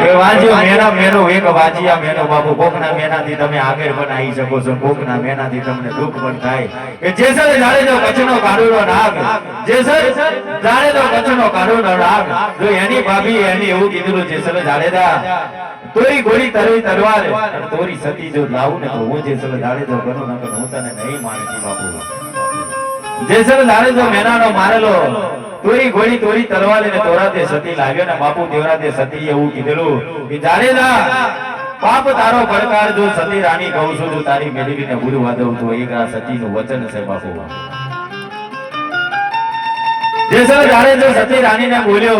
એ વાંજ્યો મેના મેનો એક વાંજ્યા મેનો બાપુ કોકના મેનાથી તમે આગળ પણ આવી શકો છો કોકના મેનાથી તમને દુઃખ પણ થાય. કે જેસર જાણે જો કચનો કાઢુનો જેસર જાણે જો કચનો કાઢુનો જો એની ભાભી એની એવું કીધું જેસર જાડેજા તોરી ગોળી તરવી તરવા અને તોરી સતી જો લાવું ને તો હું જેસર જાડેજો કરું નકર હું તને નહીં માનતી બાપુ. જેસર જાડેજો મેનાનો મારેલો તોરી ગોળી તોરી તલવાર ને તોરા તે સતી લાગ્યો ને બાપુ દેવરાતે સતી એવું કીધેલું કે જાડેજા પાપ તારો પડકાર જો સતી રાણી કહું છું જો તારી મેળવીને ભૂલવા વાદવ તો એક આ સતીનું વચન છે બાપુ. બોલ્યો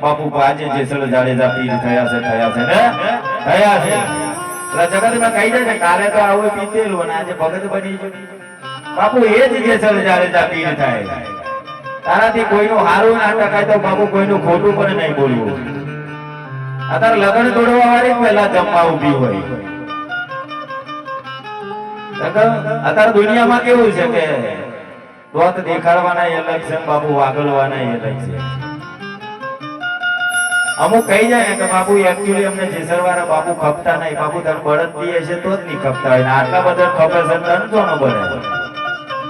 બાપુ. આજે જેસલ જાડેજા પીર થયા છે થયા છે ને? થયા છે. જગતમાં કહી ને કાલે તો આવું પીતેલું અને આજે ભગત બની બાપુ, એ જ જેસલ જાડેજા પીર થાય. તારાથી કોઈનું હારું ના ટકાય તો બાપુ કોઈનું ખોટું પણ નહીં બોલવું. અત્યારે લગ્ન તોડવા વાળી પહેલા જમવા ઊભી હોય. અત્યારે દુનિયામાં કેવું છે કે દોત દેખાડવાના અલગ છે બાપુ વાગલવાના અલગ છે. અમુક કહી જાય કે બાપુ એકચ્યુઅલી અમને જેસરવાળા બાપુ ખપતા નહીં. બાપુ તને બળદ દીએ છે તો જ નહીં ખપતા હોય. આટલા બધા ખબર છે તન તો ન બળે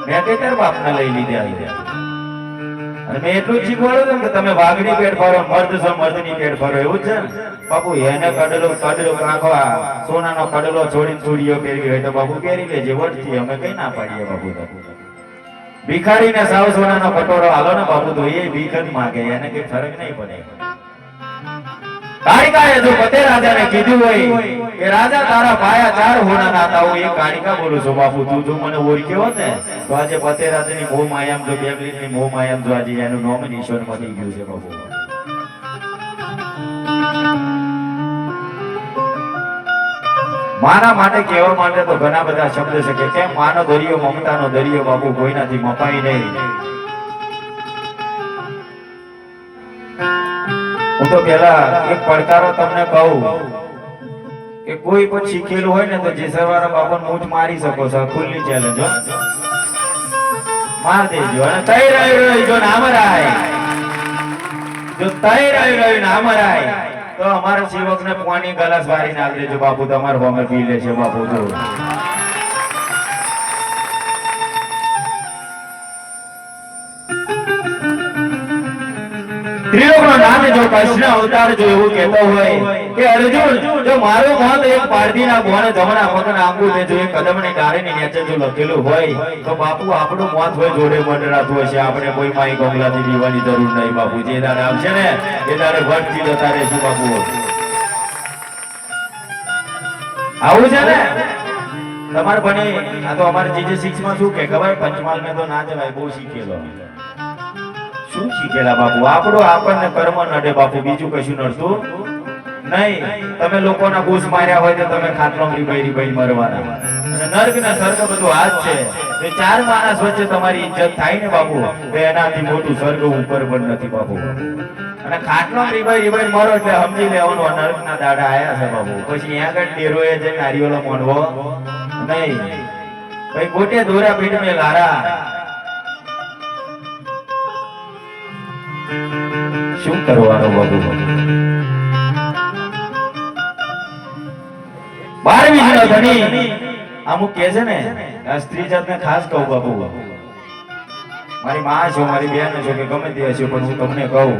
મેં કે તાર બાપને લઈ લીધા લીધા અને મેં એટલું જ શીખવાડ્યું હતું કે તમે વાઘની પેટ ફરો મર્દ છો મર્દની પેટ ફરો એવું છે ને? બાપુ, એને કડલો કડલો આ સોનાનો કડલો છોડીને છોડીઓ પહેરવી હોય તો બાપુ પહેરી લેજે, વટથી અમે કઈ ના પાડીએ બાપુ તો. ભિખારીને સાવ સોનાનો કટોરો હાલો ને બાપુ તો એ ભીખ જ માગે, એને કઈ ફરક નહીં પડે. કાળિકાએ જો પતે રાજાને કીધું હોય કે રાજા તારા પાયા ચાર હોના નાતા હોય એ કાળિકા બોલું છું, બાપુ, તું જો મને ઓળખ્યો હોત ને? તો આજે પતે રાજાની મોહ માયામ જો બે મિનિટની મોહ માયામ જો આજે એનું નામ નિશાન મટી ગયું છે, બાપુ. માના માટે કહેવા માટે તો ઘણા બધા શબ્દ છે કે કેમ? માનો દરિયો મમતાનો દરિયો, બાપુ, કોઈનાથી મપાય નહીં. તો પેલા એક પડકારો તમને કહું કે કોઈ પણ શીખેલું હોય ને તો જેસરવાળા બાપા મૂઠ મારી શકો છો ખુલ્લી ચેલેન્જ માર દેજો. અને તઈ રહ્યું રહ્યું નામ રાય જો તઈ રહી રહ્યું નામ રાય તો અમારા સેવકને પાણી ગલાસ વારીને આપી દેજો બાપુ, તમારે હોમે પી લેશે બાપુ, જો. બાપુ આપણું કોઈ માઈ ગોગલાથી જીવવાની જરૂર નહીં બાપુ. જે તારે આવશે ને, એ તારે વટથી જતા રહેશું બાપુ. આવું છે ને? તમારે ભણી, આ તો અમારે જીજે સિક્સ શું કે ખબર? પંચમાલ મેં તો ના જવાય, બહુ શીખેલો. શું શીખેલા બાપુ? આપણો આપણને કર્મ નડે બાપુ, બીજું કશું નડતું નહીં. તમે લોકોના ઘૂસ માર્યા હોય તો તમે ખાતરો રીબાઈ રીબાઈ મરવાના. અને નર્ક ને સ્વર્ગ બધું હાથ છે. એ ચાર માણસ વચ્ચે તમારી ઇજ્જત થાય ને બાપુ? તો એનાથી મોટું સ્વર્ગ ઉપર પણ નથી બાપુ. અને ખાટલો રીભાઈ રીબાઈ મરો એટલે સમજી લેવાનું નર્ક ના દાડા આયા છે બાપુ. પછી આગળ એ જઈને નારિયેળો મોનવો નહીં. ભાઈ ગોટે દોરા પીઠ મેં લારા. શું કરવાનું વધુ બારમી નો ધણી અમુક કે છે ને સ્ત્રી જાતને ખાસ કહું બાપુ. મારી માં છો મારી બેન છો કે ગમે તે હશે પણ હું તમને કહું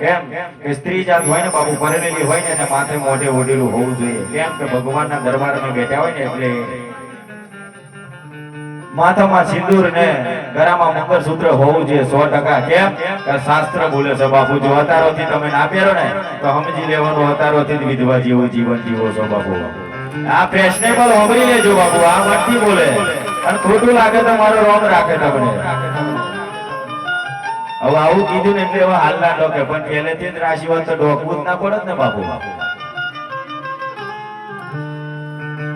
કેમ કે સ્ત્રી જાત હોય ને બાપુ પરણેલી હોય ને માથે મોઢે ઓઢેલું હોવું જોઈએ. કેમ કે ભગવાનના દરબારમાં બેઠા હોય ને એટલે માથામાં સિંદૂર ને ગળામાં મંગળસૂત્ર હોવું જોઈએ, સો ટકા. કેમ? કે શાસ્ત્ર બોલે છે બાપુ જો અતારોથી તમે ના પહેરો ને, તો સમજી લેવાનું અતારો થી વિધવા જેવું જીવન જીવો છો, બાપુ. આ ફેશનેબલ હોબરી લેજો, બાપુ, આ મતથી બોલે. અને ખોટું લાગે તો મારો રોમ રાખે તમને. હવે આવું કીધું ને એટલે હવે હાલ ના ડોકે, પણ પહેલેથી જ રાશિવાદ તો ડોકવું જ ના પડત ને, બાપુ.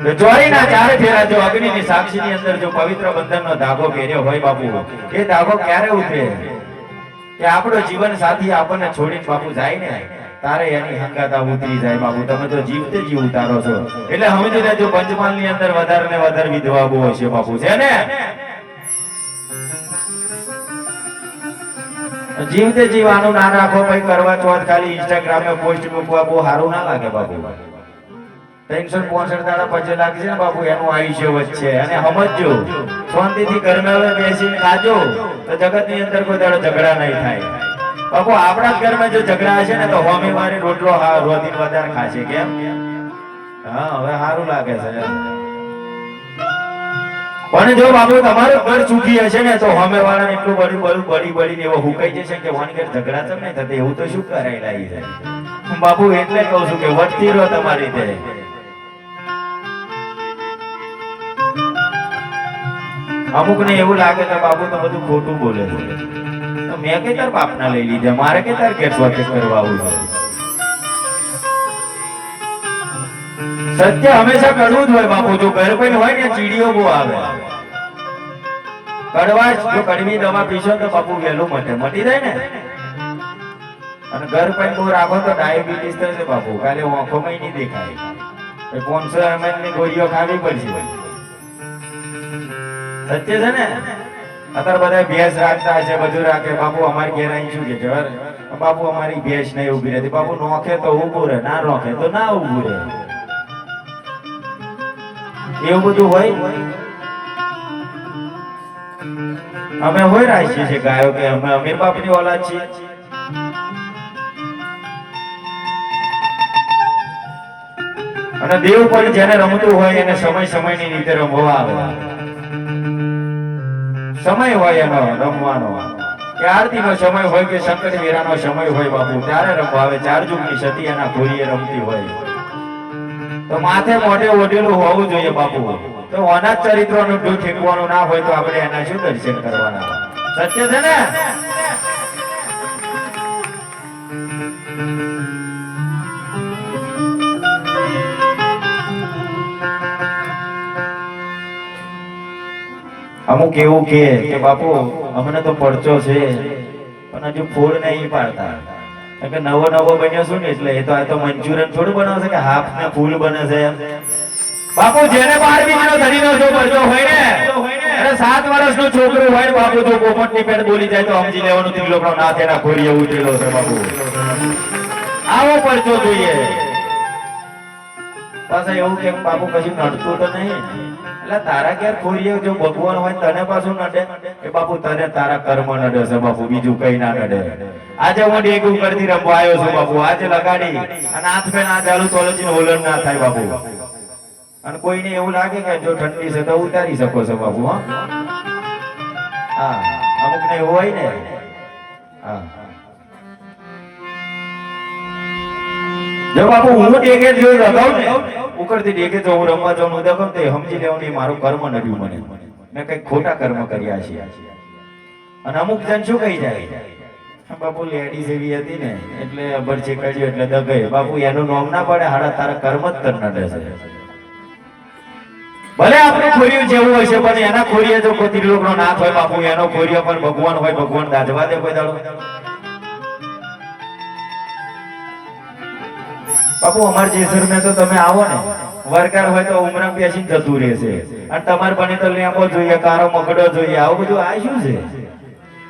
ચોરીના ચારે ફેરા જો અગ્નિની સાક્ષીની અંદર જો પવિત્ર બંધનનો ધાગો પહેર્યો હોય બાપુ, એ ધાગો ક્યારે ઉતરે? કે આપણો જીવન સાથી આપણને છોડીને બાપુ જાય ને? તારે એની હંગાતા ઉતરી જાય બાપુ, તમે તો જીવતે જીવ ઉતારો છો. એટલે સમજી લેજો પંચમહાલની અંદર વધારે ને વધારે વિધવા બહુ હશે બાપુ, છે ને? જીવતે જીવાનું ના રાખો ભાઈ કરવા ચોથ ખાલી ઇન્સ્ટાગ્રામે પોસ્ટ મૂકવા બહુ સારું ના લાગે બાપુ. ત્રણસો પોસઠ દાડા પછી લાગશે ને બાપુ, એનું આયુષ્ય વધશે. અને સમજજો, શાંતિથી ઘરમાં હવે બેસીને ખાજો, તો જગતની અંદર કોઈ દાડો ઝઘડા નહીં થાય. બાપુ, આપણા ઘરમાં જો ઝઘડા હશે ને, તો હોમી મારી રોટલો રોધી વધારે ખાશે, કેમ? હા, હવે સારું લાગે છે પણ જો બાપુ, તમારું ઘર સુખી હશે ને, તો હોમે વાળા એટલું બળી બળી બળી બળીને એવો હુકાઈ જશે કે વાની ઘર ઝઘડા તો નહીં થતી, એવું તો શું કરાય લાગી જાય. બાપુ, એટલે કહું છું કે વધતી રહો તમારી રીતે અમુક ને એવું લાગે કે બાબુ તો બધું ખોટું બોલે છે. તો મેં કે તાર બાપના લઈ લીધા, મારે કે તાર કેસ વાકેસ કરવા આવું છે? સત્ય હંમેશા કડવું જ હોય બાપુ, જો ઘર કોઈ હોય ને ચીડીઓ બહુ આવે. કડવા જો કડવી દવા પીશો તો બાપુ વહેલું મટે, મટી જાય ને? અને ઘર પણ બહુ રાખો તો ડાયાબિટીસ થશે બાપુ, કાલે આંખોમાં નહીં દેખાય. કોન્સરની ગોળીઓ ખાવી પડશે? સત્ય છે ને? અત્યારે બધા ભેંસ રાખતા હશે, બધું રાખે. બાપુ, અમારી ઘેર અહીં શું કે છે બાપુ, અમારી ભેંસ નહીં ઊભી રહેતી. બાપુ, નોખે તો ઊભું રહે, ના નોખે તો ના ઊભું રહે. એવું બધું હોય? અમે હોય રાખીએ છીએ ગાયો કે અમે અમીર બાપની ઓલાદ છીએ. અને દેવ પણ જેને રમતું હોય એને સમય સમયની રીતે રમવા આવે. સમય હોય એનો, રમવાનો. કે આરતીનો સમય હોય કે શંકર વીરાનો સમય હોય બાપુ, ત્યારે રમવા આવે. ચાર જુગની સતી એના ઘોડીએ રમતી હોય. તો માથે મોઢે ઓઢેલું હોવું જોઈએ બાપુ. તો અનાજ ચરિત્રનું જો ઠેકવાનું ના હોય તો આપણે એના શું દર્શન કરવાના? સત્ય છે ને? અમુક એવું કે બાપુ, અમને તો પડચો છે, પણ હજુ ફૂડ નહીં પાડતા. કે નવો નવો બન્યો છું ને એટલે એ તો આ તો મંચુરિયન થોડું બનાવશે કે હાફ ને ફૂલ બને છે બાપુ, જેને બાર બીજનો ધણીનો જો પડચો હોય ને, અરે સાત વર્ષનો છોકરો હોય ને બાપુ, જો પોપટની પેટ બોલી જાય તો સમજી લેવાનું ત્રિલોકનો ના તેના ખોરી એવું ઉતરેલો છે બાપુ. આવો પડચો જોઈએ. પાછા એવું કેમ બાપુ, કશું નડતું તો નહીં. એટલે તારા ઘેર ખોરીએ જો ભગવાન હોય તને પાછું નડે. કે બાપુ, તને તારા કર્મ નડે છે બાપુ, બીજું કઈ ના નડે. આજે હું ડેગું કરતી રમવા આવ્યો છું બાપુ, આજે લગાડી. અને હાથ પે ના ચાલુ તોલજી ઓલન ના થાય બાપુ. અને કોઈને એવું લાગે કે જો ઠંડી છે તો ઉતારી શકો છો બાપુ, હા. અમુક ને એવું હોય ને. હા. જો બાપુ, હું ડેગે જોઈ લગાવ ને. ઉકળતી દેખે તો હું રમવા જવાનું દેખો તો સમજી લેવાનું મારું કર્મ નડ્યું મને. મેં કઈ ખોટા કર્મ કર્યા છે. અને અમુક જણ શું કહી જાય? બાપુ, લેડીઝ એવી હતી ને, એટલે અભરચી કર્યું એટલે દગાઈ. બાપુ, એનું નામ ના પડે, હાડા તારા કર્મ જ તર નડે છે. ભલે આપણે ખોરિયું જેવું હશે પણ એના ખોરિયા જો કોઈ ત્રિલોકનો નાથ હોય, બાપુ, એનો ખોરિયો પણ ભગવાન હોય, ભગવાન દાજવા દે કોઈ દાડો. બાપુ, અમાર જેસર મેં તો તમે આવો ને. વરકાર હોય તો ઉમરા બેસી જતું રહેશે. અને તમારે બને તો લેમ્બો જોઈએ, કારો મગડો જોઈએ. આવું બધું આ શું છે?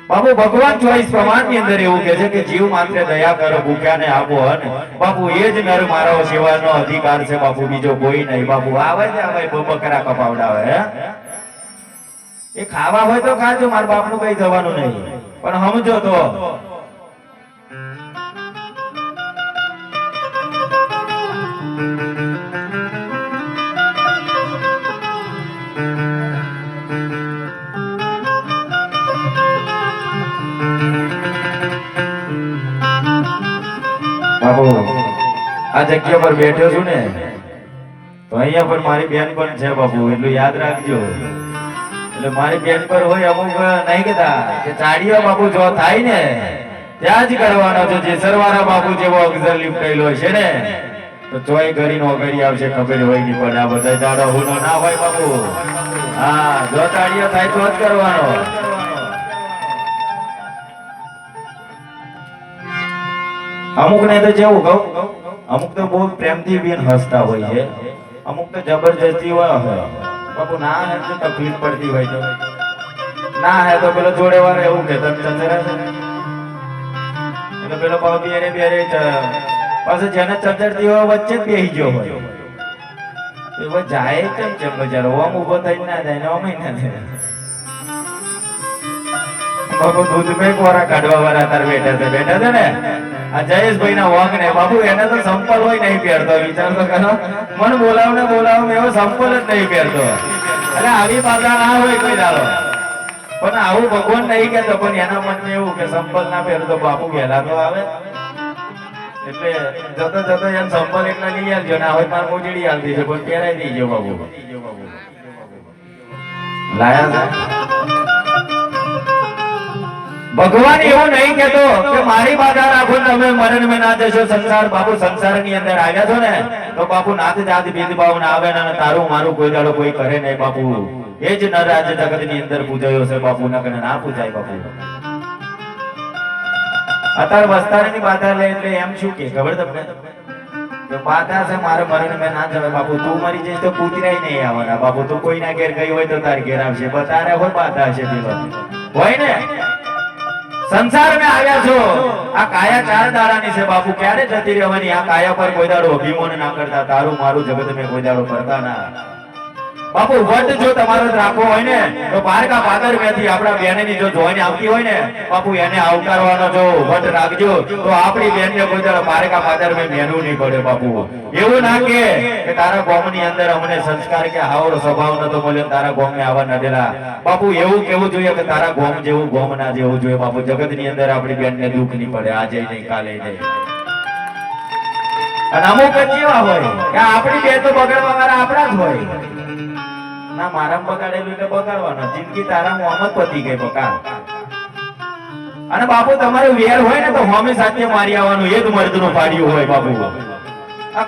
બાપુ, ભગવાન ચોઈસ પ્રમાણની અંદર એવું કે છે કે જીવ માત્ર દયા કરો, ભૂખ્યાને આપો અને બાપુ, એ જ નર મારો સેવાનો અધિકાર છે. બાપુ, બીજો કોઈ નહીં. બાપુ, આવે છે, આવે બકરા કપાવડાવે, હે? એ ખાવા હોય તો ખાજો, મારા બાપનું કઈ જવાનું નહીં. પણ સમજો તો. આ જગ્યા પર બેઠો છું ને? તો અહીંયા પર મારી બેન પણ છે બાપુ, એટલું યાદ રાખજો. એટલે મારી બેન પર હોય અમુક નહીં કહેતા, કે ચાડીઓ બાપુ જો થાય ને, ત્યાં જ કરવાનો છે, જે સરવારા બાપુ જેવો અક્ષર લીપટેલો છે ને, તો ચોય કરીને ઓગળી આવશે, ખબર હોય નહીં પણ આ બધા દાડો હુનો ના હોય બાપુ. હા, જો ચાડીઓ થાય તો જ કરવાનો. અમુક ને તો જેવું કહું. અમુક તો બહુ પ્રેમથી બેન હસતા હોય છે. અમુક તો જબરજસ્તી હોય. બાપુ, ના હે તકલીફ પડતી હોય તો. ના હે, તો પેલો જોડે વાર એવું કે, તમે ચંદ્રા છે એટલે પેલો પાવ બેરે બેરે પાછું જેને ચંદરતી હોય, વચ્ચે બેહી ગયો હોય. એવો જાય કેમ છે બજાર? ઓમ ઊભો થઈને ના જાય ને ઓમ ના જાય બાપુ દૂધ પે કોરા કાઢવા વાળા તાર બેઠા છે. બેઠા છે ને? આ જયેશભાઈ ના વોક ને બાપુ, એને તો સંપલ હોય નહીં પહેરતો, વિચાર તો કરો. મને બોલાવ ને બોલાવ એવો સંપલ જ નહીં પહેરતો. અરે આવી પાછા ના હોય કોઈ દાડો. પણ આવું ભગવાન નહીં કહેતો, પણ એના મનમાં એવું કે સંપલ ના પહેરતો બાપુ વહેલા તો આવે. એટલે જતો જતો એમ સંપલ એટલા લઈ આવજો, ના હોય મારે મોજડી આવતી છે, પણ પહેરાઈ દીજો બાબુ લાયા ભગવાન એવું નહીં કેતો કે મારી બાધા રાખો તમે મરણ મેં ના જશો. સંસાર બાપુ સંસારની અંદર આવ્યા છો ને, તો બાપુ નાથ જાત ભેદભાવ ના આવે ને તારું મારું કોઈ દાડો કોઈ કરે નહીં બાપુ. એ જ નરાજ જગતની અંદર પૂજાયો છે બાપુ ના કને ના પૂજાય બાપુ. અત્યારે વસ્તારની બાધા લે એટલે એમ શું કે? ખબર તમને? બાધા છે, મારે મરણ મેં ના જવાય બાપુ. તું મરી જઈશ તો કૂતરાય નહીં આવવાના બાપુ. તું કોઈના ઘેર ગઈ હોય તો તાર ઘેર આવશે. બતારે હોય બાધા છે હોય ને? સંસાર મેં આવ્યા છો. આ કાયા ચાર દાડાની છે બાપુ. ક્યારે જતી રહેવાની? આ કાયા પર કોઈ દાડો અભિમાન ના કરતા. તારું મારું જગત મેં કોઈ દાડો કરતા ના. બાપુ, વટ જો તમારો રાખવો હોય ને, તો પારકા પાદર મેથી આપણા બેનની જો જોઈને આવતી હોય ને, બાપુ, એને આવકારવાનો જો વટ રાખજો, તો આપણી બેનને કોઈ તારા પારકા પાદર મેં મેનું નહીં પડે, બાપુ. એવું ના કે કે તારા ગોમની અંદર અમને સંસ્કાર કે હાવડો સ્વભાવ નતો મળ્યો તારા ગોમને આવા ન દેલા. બાપુ, એવું કેવું જોઈએ કે તારા ગોમ જેવું, ગોમ ના જેવું જોઈએ, બાપુ. જગતની અંદર આપણી બેનને દુઃખ નહીં પડે, આજે નહીં, કાલે નહીં. અને અમુક કેવા હોય કે આપણી બે તો બગડવા વાળા આપણા જ હોય. ના મારામ બગાડેલું એટલે બગાડવાનો. જિંદગી તારા મોહમ્મદ પતી ગઈ બગાડ. અને બાપુ, તમારે વેર હોય ને તો હોમે સાથે મારી આવવાનું. એ જ મર્દનું પાડ્યું હોય બાપુ. આ